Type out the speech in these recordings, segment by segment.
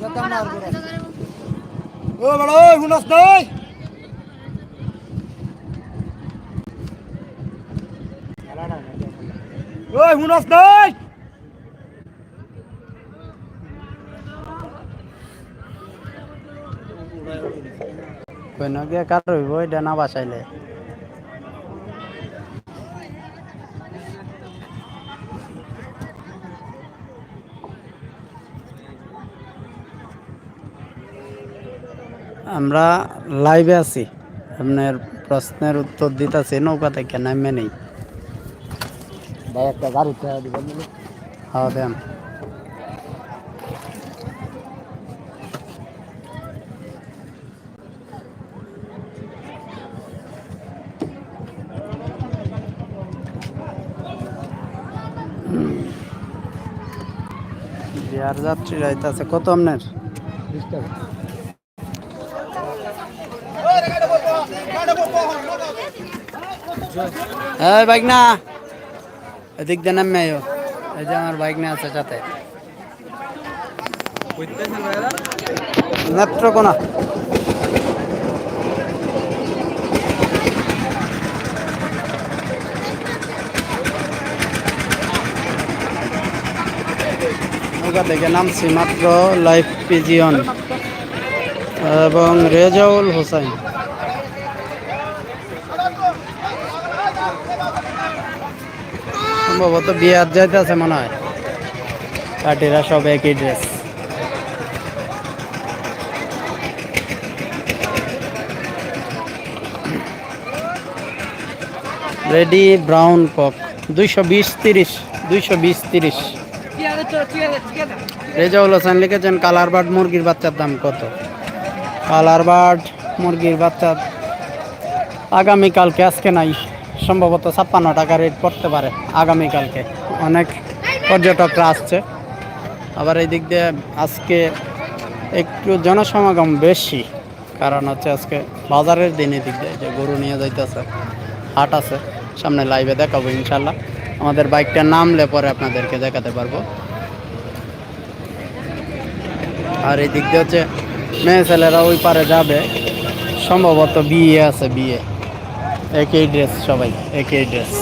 ও বড় হুনস নই। ওই হুনস নই। কইন গিয়ে কার হইব এটা না বাসাইলে? আমরা লাইভে আছি। আপনার প্রশ্নের উত্তর দিতেছি নৌকা থেকে নামে নেই। ভাই একটা গাড়ি দেন। বিহার যাত্রী যাইতেছে কত আপনার? এই বাইক না এদিক দিয়ে নামে আয়ো। এই যে আমার বাইক নিয়ে আছে সাথে। নেত্রকোনা। নৌকা থেকে নামছি মাত্র লাইফ পিজিয়ন এবং রেজাউল হোসাইন। সম্ভবত বিয়ার যাইতেছে মনে হয়। পার্টিরা সব একই ড্রেস রেডি ব্রাউন কক দুইশো বিশ তিরিশ, দুইশো বিশ তিরিশ। রেজাউল হোসেন লিখেছেন, কালার বার্ড মুরগির বাচ্চার দাম কত? কালার বার্ড মুরগির বাচ্চা আগামীকালকে, আজকে নাই। সম্ভবত ছাপ্পান্ন টাকা রেট পড়তে পারে আগামীকালকে। অনেক পর্যটকরা আসছে। আবার এই দিক দিয়ে আজকে একটু জনসমাগম বেশি। কারণ হচ্ছে আজকে বাজারের দিন এই দিক দিয়ে, যে গরু নিয়ে যাইতেছে, হাট আছে, সামনে লাইভে দেখাবো ইনশাল্লাহ। আমাদের বাইকটা নামলে পরে আপনাদেরকে দেখাতে পারব। আর এই দিক দিয়ে হচ্ছে মেয়ে ছেলেরা ওই পারে যাবে। সম্ভবত বিয়ে আছে, বিয়ে। একই ড্রেস সবাই। একই ড্রেস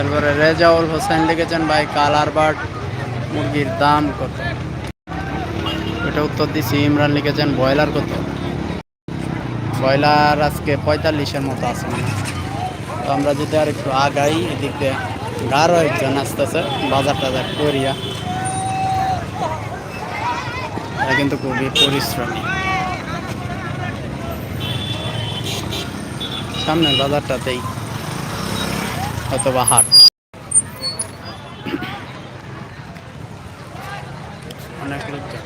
এরপরে রেজাউল হোসেন লিখেছেন ভাই কালার বার্ড মুরগির দাম কত? এটা উত্তর দিচ্ছি ইমরান লিখেছেন ব্রয়লার কত? ব্রয়লার আজকে পঁয়তাল্লিশের মতো আছে। তো আমরা যদি আর একটু আগাই এদিক দিয়ে গারো একজন আসতেছে বাজার টাজার করিয়া। এরা কিন্তু খুবই পরিশ্রমী সামনের বাজারটাতেই অথবা হাট অনেক লোকজন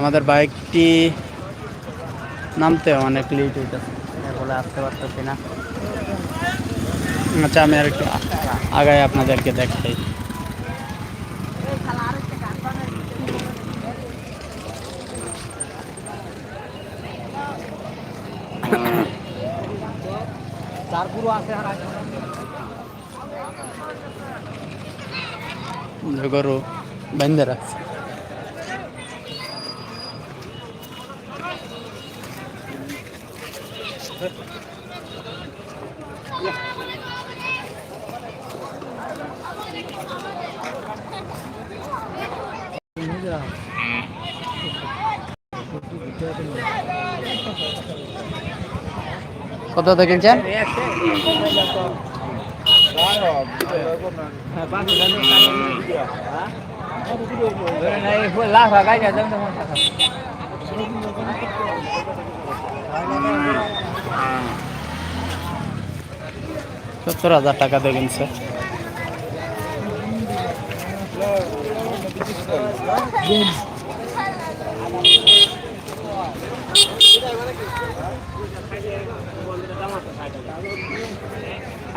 আমাদের বাইকটি নামতে অনেক লেট হইতেছে এর ফলে আসতে পারতেছি না আচ্ছা আমি আর একটু আগায় আপনাদেরকে দেখাই গরু বেঁধে রাখছে। কত গাই সত্তর হাজার টাকা দেখেন স্যার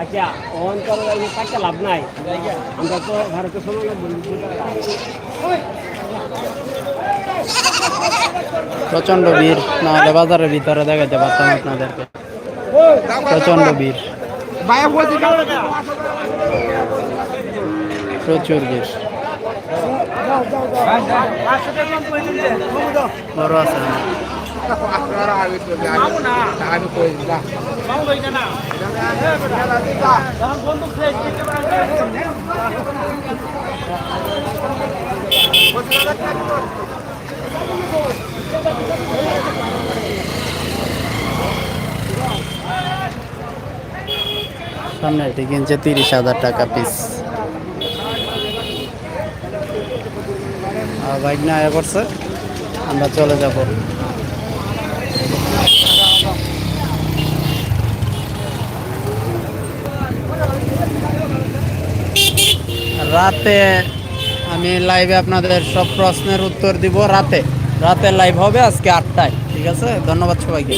আচ্ছা অন্তর টাকা লাভ নাই। আমরা তো ভারতের সঙ্গে প্রচণ্ড ভিড়, নাহলে বাজারের ভিতরে দেখাতে পারতাম আপনাদেরকে। প্রচণ্ড ভিড়। প্রচুর ভিড়। বড় আছে? সামনে এটি কিনছে তিরিশ হাজার টাকা পিস বাইক না করছে আমরা চলে যাব। রাতে আমি লাইভে আপনাদের সব প্রশ্নের উত্তর দিব রাতে। রাতে লাইভ হবে আজকে আটটায়, ঠিক আছে? ধন্যবাদ সবাইকে।